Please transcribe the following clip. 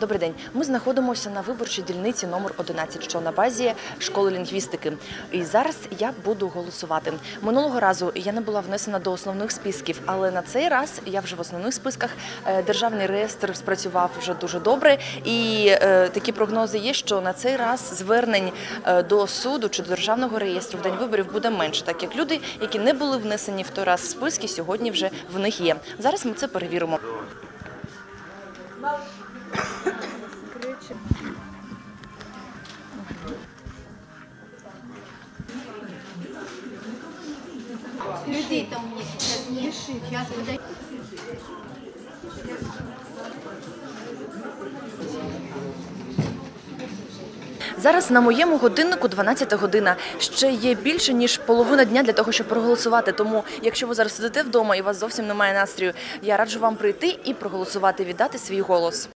Добрий день. Ми знаходимося на виборчій дільниці номер 11, що на базі школи лінгвістики. І зараз я буду голосувати. Минулого разу я не була внесена до основних списків, але на цей раз я вже в основних списках. Е, Державний реєстр спрацював вже дуже добре. І е, такі прогнози є, що на цей раз звернень е, до суду чи до державного реєстру в день виборів буде менше, так як люди, які не були внесені в той раз в списки, сьогодні вже в них є. Зараз ми це перевіримо. Людей-то у меня сейчас нет. Сейчас подожди. Зараз на моєму годиннику 12 година. Ще є більше ніж половина дня для того, щоб проголосувати. Тому, якщо ви зараз сидите вдома і у вас зовсім немає настрою, я раджу вам прийти і проголосувати, віддати свій голос.